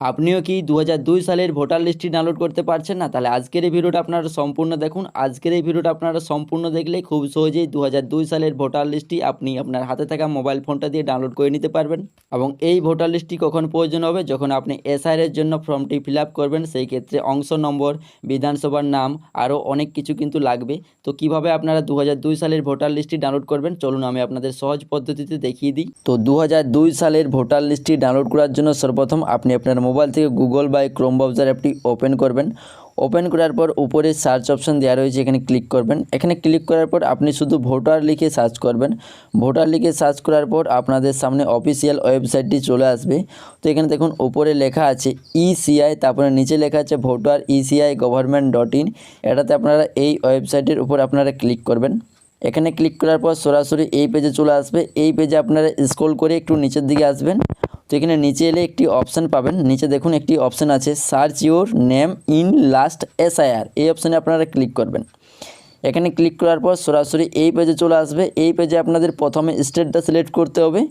আপনিও কি দু দুই সালের ভোটার লিস্টটি ডাউনলোড করতে পারছেন না? তাহলে আজকের এই ভিডিওটা আপনারা সম্পূর্ণ দেখুন। আজকের এই ভিডিওটা আপনারা সম্পূর্ণ দেখলে খুব সহজেই দু দুই সালের ভোটার লিস্টটি আপনি আপনার হাতে থাকা মোবাইল ফোনটা দিয়ে ডাউনলোড করে নিতে পারবেন। এবং এই ভোটার লিস্টটি কখন প্রয়োজন হবে? যখন আপনি এসআইয়ের জন্য ফর্মটি ফিল করবেন, সেই ক্ষেত্রে অংশ নম্বর, বিধানসভার নাম, আরও অনেক কিছু কিন্তু লাগবে। তো কীভাবে আপনারা দু দুই সালের ভোটার লিস্টটি ডাউনলোড করবেন? চলুন আমি আপনাদের সহজ পদ্ধতিতে দেখিয়ে দিই। তো দু হাজার দুই সালের ভোটার লিস্টটি ডাউনলোড করার জন্য সর্বপ্রথম আপনি আপনার মোবাইল থেকে গুগল বা ক্রোম ব্রাউজার অ্যাপটি ওপেন করবেন। ওপেন করার পর উপরে সার্চ অপশন দেওয়া রয়েছে, এখানে ক্লিক করবেন। এখানে ক্লিক করার পর আপনি শুধু ভোটার লিখে সার্চ করবেন। ভোটার লিখে সার্চ করার পর আপনাদের সামনে অফিসিয়াল ওয়েবসাইটটি চলে আসবে। তো এখানে দেখুন, উপরে লেখা আছে ইসিআই তারপরে নিচে লেখা আছে voter ECI government dot in. এটাতে আপনারা এই ওয়েবসাইটের উপর আপনারা ক্লিক করবেন। এখানে ক্লিক করার পর সরাসরি এই পেজে চলে আসবে। এই পেজে আপনারা স্ক্রল করে একটু নিচের দিকে আসবেন। তো এখানে নিচে এলে একটি অপশান পাবেন। নিচে দেখুন একটি অপশান আছে search your name in last SIR এই অপশানে আপনারা ক্লিক করবেন। এখানে ক্লিক করার পর সরাসরি এই পেজে চলে আসবে। এই পেজে আপনাদের প্রথমে স্টেটটা সিলেক্ট করতে হবে।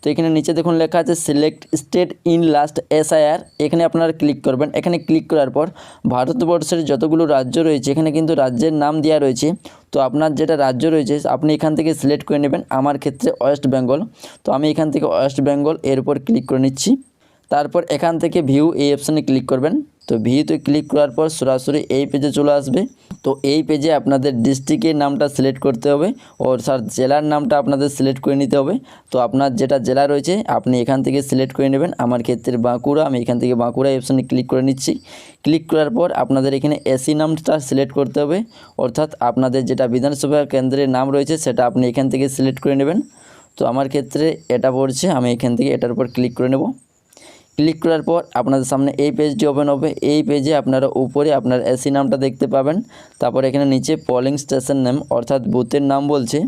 তো এখানে নিচে দেখুন লেখা আছে select state in last SIR এখানে আপনারা ক্লিক করবেন। এখানে ক্লিক করার পর ভারতবর্ষের যতগুলো রাজ্য রয়েছে, এখানে কিন্তু রাজ্যের নাম দেওয়া রয়েছে। তো আপনার যেটা রাজ্য রয়েছে, আপনি এখান থেকে সিলেক্ট করে নেবেন আমার ক্ষেত্রে ওয়েস্ট বেঙ্গল তো আমি এখান থেকে ওয়েস্ট বেঙ্গল এর উপর ক্লিক করে নিচ্ছি। তারপর এখান থেকে ভিউ এই অপশানে ক্লিক করবেন। তো ভিউতে ক্লিক করার পর সরাসরি এই পেজে চলে আসবে। তো এই পেজে আপনাদের ডিস্ট্রিক্টের নামটা সিলেক্ট করতে হবে ও স্যার জেলার নামটা আপনাদের সিলেক্ট করে নিতে হবে। তো আপনার যেটা জেলা রয়েছে, আপনি এখান থেকে সিলেক্ট করে নেবেন। আমার ক্ষেত্রে বাঁকুড়া, আমি এখান থেকে বাঁকুড়া অপশানে ক্লিক করে নিচ্ছি। ক্লিক করার পর আপনাদের এখানে এসি নামটা সিলেক্ট করতে হবে। অর্থাৎ আপনাদের যেটা বিধানসভা কেন্দ্রের নাম রয়েছে, সেটা আপনি এখান থেকে সিলেক্ট করে নেবেন। তো আমার ক্ষেত্রে এটা পড়ছে, আমি এখান থেকে এটার উপর ক্লিক করে নেব। ক্লিক করার পর আপনাদের সামনে এই পেজটি ওপেন হবে। এই পেজে আপনারা উপরে আপনার এসি নামটা দেখতে পাবেন। তারপর এখানে নিচে পলিং স্টেশন নেম অর্থাৎ বুথের নাম বলছে।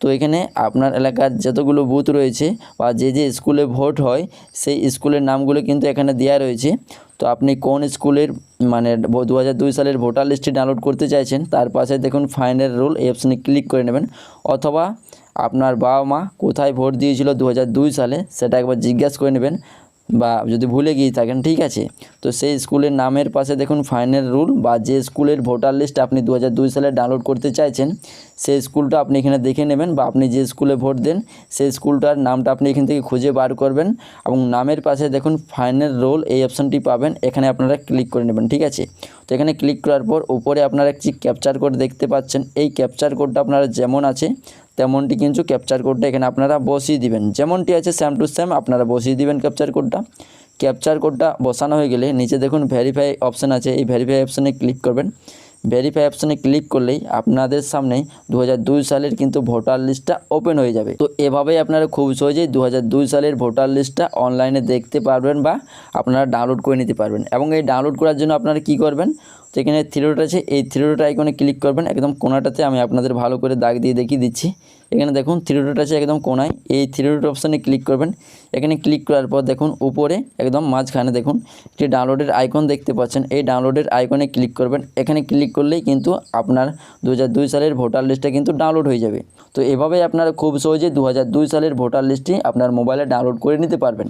তো এখানে আপনার এলাকার যতগুলো বুথ রয়েছে বা যে যে স্কুলে ভোট হয়, সেই স্কুলের নামগুলো কিন্তু এখানে দেওয়া রয়েছে। তো আপনি কোন স্কুলের মানে দু হাজার দুই সালের ভোটার লিস্টটি ডাউনলোড করতে চাইছেন, তার পাশে দেখুন ফাইনাল রোল অপশানে ক্লিক করে নেবেন। অথবা আপনার বাবা মা কোথায় ভোট দিয়েছিল দু হাজার দুই সালে, সেটা একবার জিজ্ঞাসা করে নেবেন। বা যদি ভুলে গিয়ে থাকেন, ঠিক আছে? তো সেই স্কুলের নামের পাশে দেখুন ফাইনাল রুল বা যে স্কুলের ভোটার লিস্ট আপনি দু হাজার দুই সালে ডাউনলোড করতে চাইছেন সেই স্কুলটা আপনি এখানে দেখে নেবেন বা আপনি যে স্কুলে ভোট দেন, সেই স্কুলটার নামটা আপনি এখান থেকে খুঁজে বার করবেন এবং নামের পাশে দেখুন ফাইনাল রোল এই অপশানটি পাবেন, এখানে আপনারা ক্লিক করে নেবেন, ঠিক আছে? তো এখানে ক্লিক করার পর উপরে আপনারা একটি ক্যাপচার কোড দেখতে পাচ্ছেন, এই ক্যাপচার কোডটা আপনারা যেমন আছে, তেমনটি কিন্তু ক্যাপচার কোডটা এখানে আপনারা বসিয়ে দিবেন। যেমনটি আছে স্যাম টু স্যাম আপনারা বসিয়ে দিবেন ক্যাপচার কোডটা ক্যাপচার কোডটা বসানো হয়ে গেলে নিচে দেখুন ভেরিফাই অপশান আছে, এই ভেরিফাই অপশানে ক্লিক করবেন। ভেরিফাই অপশানে ক্লিক করলেই আপনাদের সামনে দু হাজার দুই সালের কিন্তু ভোটার লিস্টটা ওপেন হয়ে যাবে। তো এভাবেই আপনারা খুব সহজেই দু হাজার দুই সালের ভোটার লিস্টটা অনলাইনে দেখতে পারবেন বা আপনারা ডাউনলোড করে নিতে পারবেন। এবং এই ডাউনলোড করার জন্য আপনারা কি করবেন? তো এখানে থ্রিডোট আছে, এই থ্রিডোট আইকনে ক্লিক করবেন, একদম কোনাটাতে আমি আপনাদের ভালো করে দাগ দিয়ে দেখিয়ে দিচ্ছি। এখানে দেখুন থ্রিডোট আছে একদম কোনায়, এই থ্রিডোট অপশানে ক্লিক করবেন। এখানে ক্লিক করার পর দেখুন, উপরে একদম মাঝখানে দেখুন একটি ডাউনলোডের আইকন দেখতে পাচ্ছেন, এই ডাউনলোডের আইকনে ক্লিক করবেন। এখানে ক্লিক করলেই কিন্তু আপনার দু হাজার দুই সালের ভোটার লিস্টটা কিন্তু ডাউনলোড হয়ে যাবে। তো এভাবেই আপনারা খুব সহজে দু হাজার দুই সালের ভোটার লিস্টটি আপনার মোবাইলে ডাউনলোড করে নিতে পারবেন।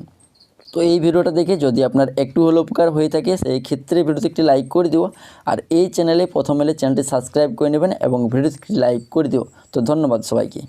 তো এই ভিডিওটা দেখে যদি আপনার একটু হলো উপকার হয়ে থাকে, সেই ক্ষেত্রে ভিডিওতে একটি লাইক করে দিও। আর এই চ্যানেলে প্রথম এলে চ্যানেলটি সাবস্ক্রাইব করে নেবেন এবং ভিডিওতে একটি লাইক করে দিও। তো ধন্যবাদ সবাইকে।